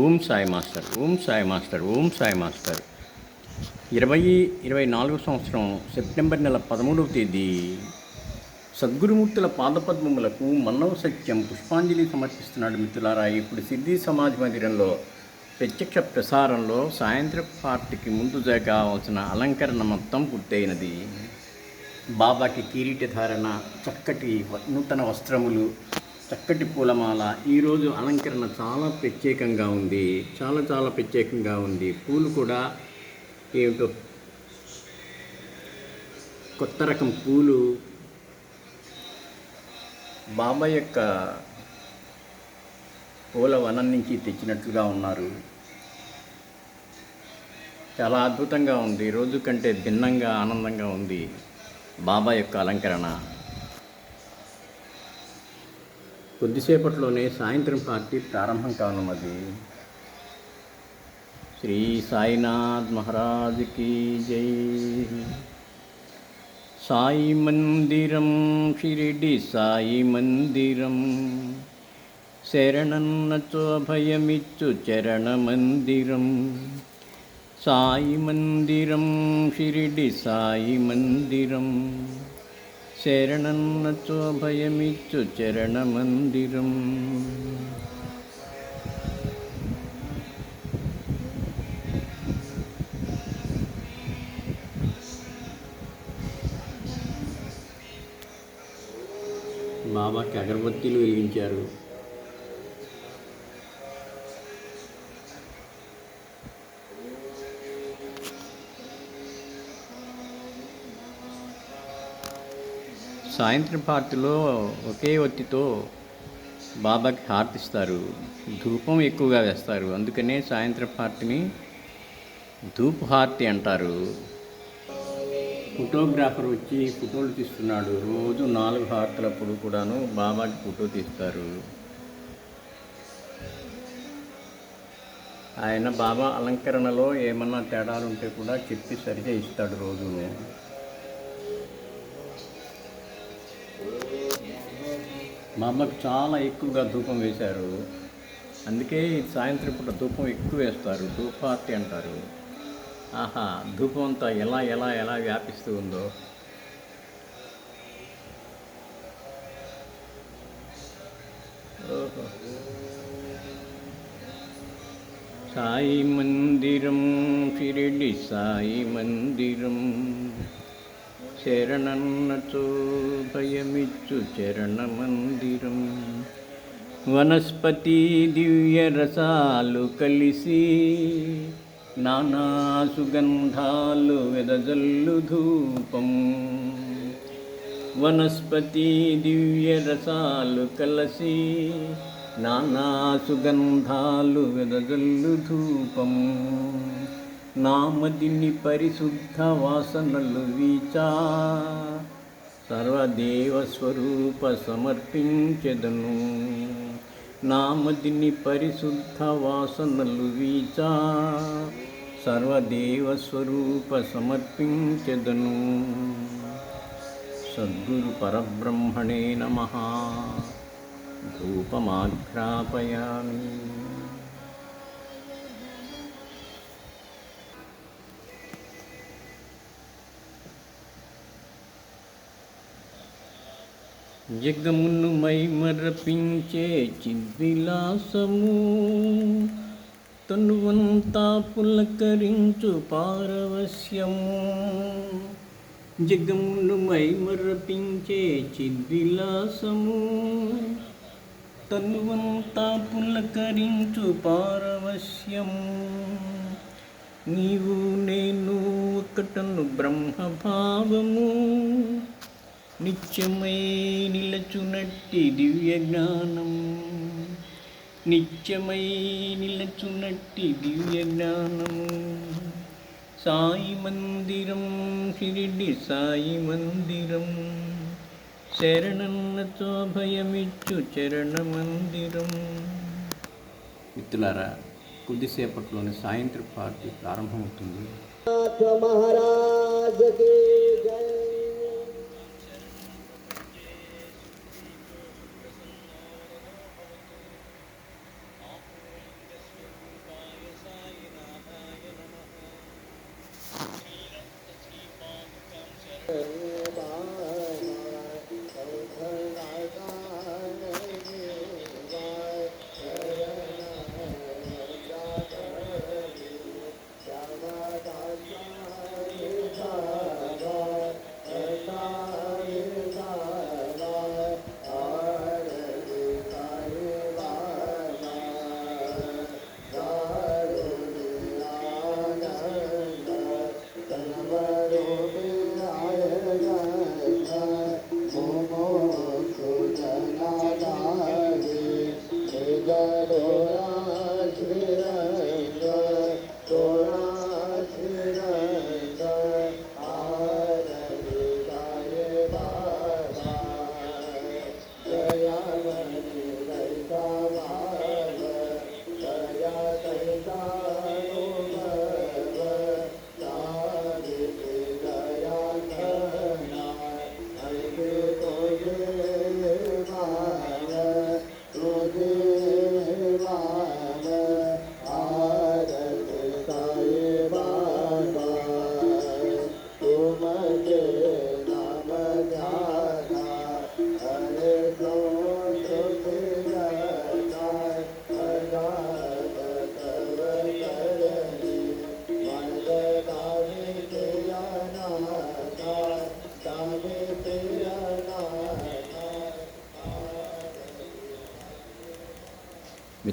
Om Sai master Om Sai master Om Sai master. ఇరవై ఇరవై నాలుగు సంవత్సరం సెప్టెంబర్ నెల పదమూడవ తేదీ. సద్గురుమూర్తుల పాదపద్మములకు మన్నవ సత్యం పుష్పాంజలి సమర్పిస్తున్నాడు మిత్రులారా. ఇప్పుడు సిద్ధి సమాజ్ మందిరంలో ప్రత్యక్ష ప్రసారంలో సాయంత్రం పార్టీకి ముందు కావాల్సిన అలంకరణ మొత్తం పూర్తయినది. బాబాకి కిరీట ధారణ చక్కటి నూతన వస్త్రములు చక్కటి పూలమాల. ఈరోజు అలంకరణ చాలా ప్రత్యేకంగా ఉంది. చాలా చాలా ప్రత్యేకంగా ఉంది. పూలు కూడా ఏమిటో కొత్త రకం పూలు. బాబా యొక్క పూల వనం నుంచి తెచ్చినట్లుగా ఉన్నారు. చాలా అద్భుతంగా ఉంది. రోజు కంటే భిన్నంగా ఆనందంగా ఉంది బాబా యొక్క అలంకరణ. కొద్దిసేపట్లోనే సాయంత్రం పార్టీ ప్రారంభం కానున్నది. శ్రీ సాయినాథ్ మహారాజ్కి జై. సాయి మందిరం షిరిడి సాయి మందిరం. శరణన్నచోభయమిచ్చు చరణ మందిరం. సాయి మందిరం షిరిడి సాయి మందిరం. శరణన్నచోభయమిచ్చు చరణమందిరం మందిరం బాబాకి అగరబత్తీలు వెలిగించారు సాయంత్రం పార్టీలో ఒకే ఒత్తితో బాబాకి హార్తిస్తారు ధూపం ఎక్కువగా వేస్తారు. అందుకనే సాయంత్రం పార్టీని ధూప్ హార్తి అంటారు. ఫోటోగ్రాఫర్ వచ్చి ఫోటోలు తీస్తున్నాడు. రోజు నాలుగు హారతులప్పుడు కూడాను బాబాకి ఫోటో తీస్తారు. ఆయన బాబా అలంకరణలో ఏమన్నా తేడాలు ఉంటే కూడా చెప్పి సరిగా ఇస్తాడు రోజును. మా అమ్మకు చాలా ఎక్కువగా ధూపం వేశారు. అందుకే సాయంత్రం పూట ధూపం ఎక్కువ వేస్తారు. ధూపార్తి అంటారు. ఆహా ధూపం అంతా ఎలా ఎలా ఎలా వ్యాపిస్తూ ఉందో. సాయి మందిరం షిరిడి సాయి మందిరం. శరణన్నచో భయమిచ్చు చరణమందిరం వనస్పతి దివ్యరసాలు కలిసి నానా సుగంధాలు వెదజల్లు ధూపం. వనస్పతి దివ్యరసాలు కలసి నానా సుగంధాలు వెదజల్లు ధూపం. నామదిని పరిశుద్ధ వాసనలు వీచా. సర్వదేవ స్వరూప సమర్పించెదను. నామదిని పరిశుద్ధ వాసనలు వీచా. సర్వదేవ స్వరూప సమర్పించెదను. సద్గురు పరబ్రహ్మణే నమ. ధూపమాఘ్రాపయామి జగమును మైమరపించే చిద్విలాసము. తనువంతా పులకరించు పారవశ్యము. జగమును మైమరపించే చిద్విలాసము. తనువంతా పులకరించు పారవశ్యము. నీవు నేను ఒకటను బ్రహ్మభావము. నిత్యమై నిలచునట్టి దివ్య జ్ఞానం. నిత్యమై నిలచునట్టి దివ్య జ్ఞానం. సాయి మందిరం షిరిడి సాయి మందిరం. శరణన్నతో భయమిచ్చు చరణ మందిరం. మిత్రులారా కొద్దిసేపట్లోనే సాయంత్రం పార్టీ ప్రారంభమవుతుంది. జయ. Okay.